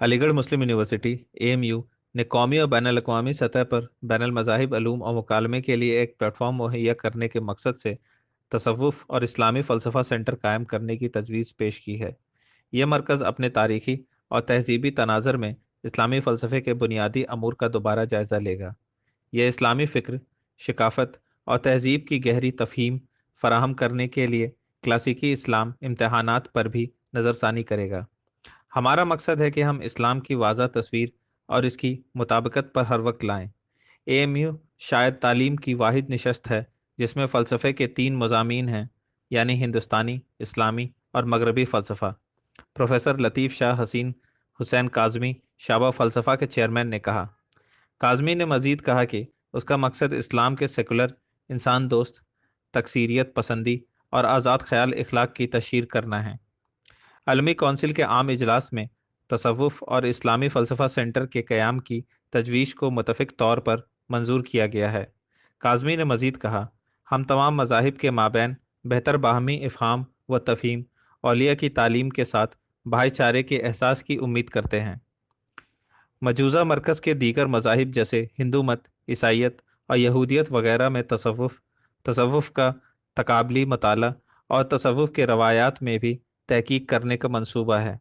अलीगढ़ मुस्लिम university AMU ने कौमी और बैन अवी सतह पर बैन मजाहिब अलूम और मुकालमे के लिए एक प्लेटफॉर्म मुहैया करने के मकसद से तसवुफ़ और इस्लामी फ़लसफ़ा सेंटर कायम करने की तजवीज़ पेश की है। यह मरकज़ अपने तारीखी और तहजीबी तनाज़र में इस्लामी फ़लसफ़े के बुनियादी अमूर का दोबारा जायज़ा लेगा। यह इस्लामी फ़िक्र, शिकाफत और तहजीब की गहरी तफहीम फराहम करने के लिए क्लासिकी इस्लाम इम्तहानात पर भी नज़रसानी करेगा। हमारा मकसद है कि हम इस्लाम की वाज़ा तस्वीर और इसकी मुताबिकत पर हर वक्त लाएँ। ए शायद तालीम की वाहिद नशस्त है, जिसमें फ़लसफ़े के तीन मजामी हैं, यानी हिंदुस्तानी, इस्लामी और मगरबी फ़लसफ़ा। प्रोफेसर लतीफ़ शाह हसीन, हुसैन काजमी, शाबा फ़लसफ़ा के चेयरमैन ने कहा। काजमी ने मज़ीद कहा कि उसका मकसद इस्लाम के सेकुलर, इंसान दोस्त, तकसीरियत पसंदी और आज़ाद ख्याल अखलाक की तशहर करना है। अलमी कौंसिल के आम इजलास में तसवुफ़ और इस्लामी फ़लसफ़ा सेंटर के क़्याम की तजवीज़ को मुतफ़ तौर पर मंजूर किया गया है। काजमी ने मज़ीद कहा, हम तमाम मजाहब के माबेन, बेहतर बाहमी इफ़ाम व तफ़ीम अलिया की तालीम के साथ भाईचारे के एहसास की उम्मीद करते हैं। मजूज़ा मरकज़ के दीगर मजाहब जैसे हिंदू मत, ईसाइत और यहूदियत वगैरह में तसवुफ़ तसवुफ़ का तकाबली मताल और तसवुफ़ के रवायात में भी तहकीक करने का मनसूबा है।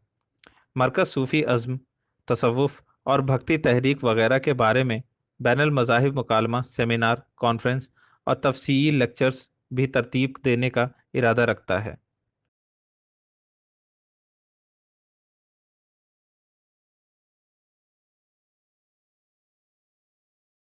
मरकज़ सूफ़ी अज़म तसवुफ़ और भक्ति तहरीक वगैरह के बारे में बैन मजाहिब मुकालमा, सेमिनार, कॉन्फ्रेंस और तफसील लेक्चर्स भी तरतीब देने का इरादा रखता है।